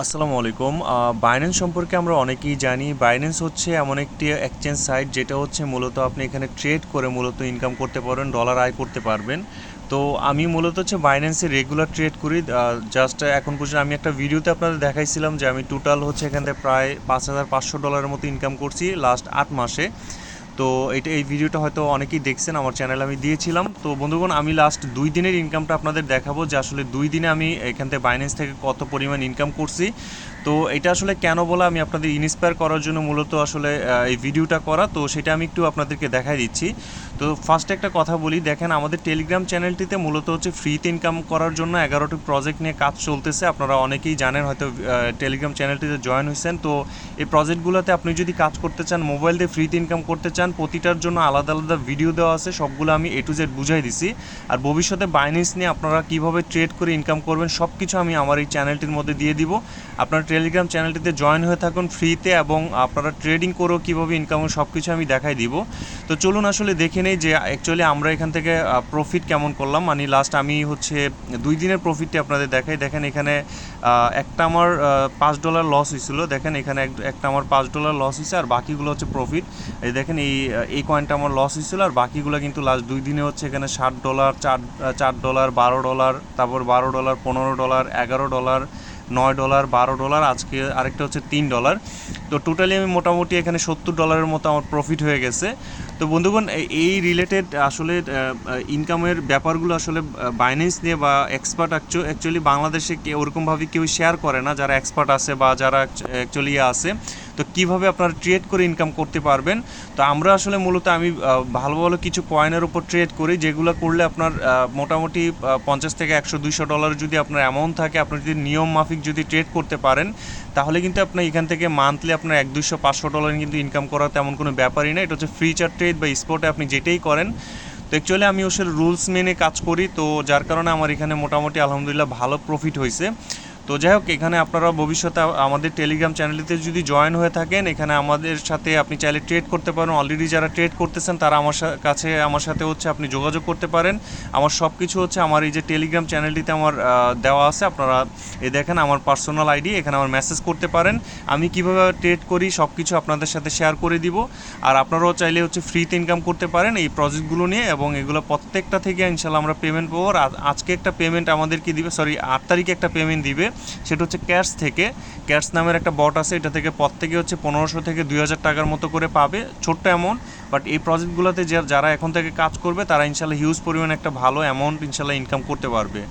আসসালামু আলাইকুম। বাইন্যান্স সম্পর্কে আমরা অনেকেই জানি। বাইন্যান্স হচ্ছে এমন একটি এক্সচেঞ্জ সাইট যেটা হচ্ছে মূলত আপনি এখানে ট্রেড করে মূলত ইনকাম করতে পারবেন ডলার আয় করতে পারবেন। তো আমি মূলত হচ্ছে বাইন্যান্সে রেগুলার ট্রেড করি। জাস্ট এখন পর্যন্ত আমি একটা ভিডিওতে আপনাদের দেখাইছিলাম যে আমি টোটাল হচ্ছে এখান থেকে প্রায় পাঁচ হাজার পাঁচশো ডলারের মতো ইনকাম করছি লাস্ট আট মাসে। তো এটা এই ভিডিওটা হয়তো অনেকেই দেখছেন, আমার চ্যানেলে আমি দিয়েছিলাম। তো বন্ধুগণ, আমি লাস্ট দুই দিনের ইনকামটা আপনাদের দেখাবো যে আসলে দুই দিনে আমি এখান থেকে বাইন্যান্স থেকে কত পরিমাণ ইনকাম করছি। তো এটা আসলে কেন বলা আমি আপনাদের ইন্সপায়ার করার জন্য মূলত আসলে এই ভিডিওটা করা। তো সেটা আমি একটু আপনাদেরকে দেখাই দিচ্ছি। তো ফার্স্টে একটা কথা বলি, দেখেন আমাদের টেলিগ্রাম চ্যানেলটিতে মূলত হচ্ছে ফ্রিতে ইনকাম করার জন্য এগারোটি প্রজেক্ট নিয়ে কাজ চলতেছে। আপনারা অনেকেই জানেন, হয়তো টেলিগ্রাম চ্যানেলটিতে জয়েন হয়েছেন। তো এই প্রজেক্টগুলোতে আপনি যদি কাজ করতে চান মোবাইল দিয়ে ফ্রিতে ইনকাম করতে চান প্রতিটার জন্য আলাদা আলাদা ভিডিও দেওয়া আছে, সবগুলো আমি এ টু জেড বুঝাই দিছি। আর ভবিষ্যতে বাইন্যান্স নিয়ে আপনারা কীভাবে ট্রেড করে ইনকাম করবেন সব কিছু আমি আমার এই চ্যানেলটির মধ্যে দিয়ে দিব। আপনারা টেলিগ্রাম চ্যানেলটিতে জয়েন হয়ে থাকুন ফ্রিতে এবং আপনারা ট্রেডিং করেও কীভাবে ইনকাম সব কিছু আমি দেখাই দিব। তো চলুন আসলে দেখে নেই যে অ্যাকচুয়ালি আমরা এখান থেকে প্রফিট কেমন করলাম। মানে লাস্ট আমি হচ্ছে দুই দিনের প্রফিটটি আপনাদের দেখাই। দেখেন এখানে একটা আমার পাঁচ ডলার লস হয়েছিল দেখেন এখানে এক- একটা আমার পাঁচ ডলার লস হয়েছে আর বাকিগুলো হচ্ছে প্রফিট এই দেখেন এই এই কয়েনটা আমার লস হয়েছিল আর বাকিগুলো কিন্তু লাস্ট দুই দিনে হচ্ছে এখানে ষাট ডলার চার চার ডলার বারো ডলার তারপর বারো ডলার পনেরো ডলার এগারো ডলার নয় ডলার বারো ডলার আজকে আরেকটা হচ্ছে তিন ডলার তো টোটালি আমি মোটামুটি এখানে সত্তর ডলারের মতো আমার প্রফিট হয়ে গেছে। তো বন্ধুগণ এই রিলেটেড আসলে ইনকামের ব্যাপারগুলো আসলে বাইন্যান্স নিয়ে বা এক্সপার্ট অ্যাকচুয়ালি বাংলাদেশে ওরকমভাবে কেউ শেয়ার করে না, যারা এক্সপার্ট আছে বা যারা অ্যাকচুয়ালি আছে। তো কীভাবে আপনারা ট্রেড করে ইনকাম করতে পারবেন? তো আমরা আসলে মূলত আমি ভালো ভালো কিছু কয়েনের উপর ট্রেড করি, যেগুলো করলে আপনার মোটামুটি পঞ্চাশ থেকে একশো দুইশো ডলার যদি আপনার অ্যামাউন্ট থাকে, আপনি যদি নিয়ম মাফিক যদি ট্রেড করতে পারেন, তাহলে কিন্তু আপনার এখান থেকে মান্থলি আপনার এক দুইশো পাঁচশো ডলার কিন্তু ইনকাম করা তেমন কোনো ব্যাপারই না এটা হচ্ছে ফ্রি চার ট্রেড বা স্পটে আপনি যেটাই করেন। তো অ্যাকচুয়ালি আমি ওসের রুলস মেনে কাজ করি, তো যার কারণে আমার এখানে মোটামুটি আলহামদুলিল্লাহ ভালো প্রফিট হয়েছে তো যাই হোক, এখানে আপনারা ভবিষ্যতে আমাদের টেলিগ্রাম চ্যানেলটিতে যদি জয়েন হয়ে থাকেন, এখানে আমাদের সাথে আপনি চাইলে ট্রেড করতে পারেন। অলরেডি যারা ট্রেড করতেছেন, তারা আমার কাছে, আমার সাথে হচ্ছে আপনি যোগাযোগ করতে পারেন। আমার সব কিছু হচ্ছে আমার এই যে টেলিগ্রাম চ্যানেলটিতে আমার দেওয়া আছে। আপনারা এ দেখেন, আমার পার্সোনাল আইডি এখানে আমার মেসেজ করতে পারেন। আমি কীভাবে ট্রেড করি সব কিছু আপনাদের সাথে শেয়ার করে দিব। আর আপনারাও চাইলে হচ্ছে ফ্রিতে ইনকাম করতে পারেন এই প্রজেক্টগুলো নিয়ে, এবং এগুলো প্রত্যেকটা থেকে ইনশাল্লাহ আমরা পেমেন্ট পাবো। আর আজকে একটা পেমেন্ট আমাদেরকে দিবে সরি আট তারিখে একটা পেমেন্ট দিবে। সেটা হচ্ছে ক্যাশ থেকে। ক্যাশ নামের একটা বট আছে, এটা থেকে প্রত্যেকে হচ্ছে পনেরোশো থেকে দুই হাজার টাকার মতো করে পাবে। ছোট্ট অ্যামাউন্ট বাট এই প্রজেক্টগুলোতে যারা এখন থেকে কাজ করবে, তারা ইনশাল্লাহ হিউজ পরিমাণে একটা ভালো অ্যামাউন্ট ইনশাল্লাহ ইনকাম করতে পারবে।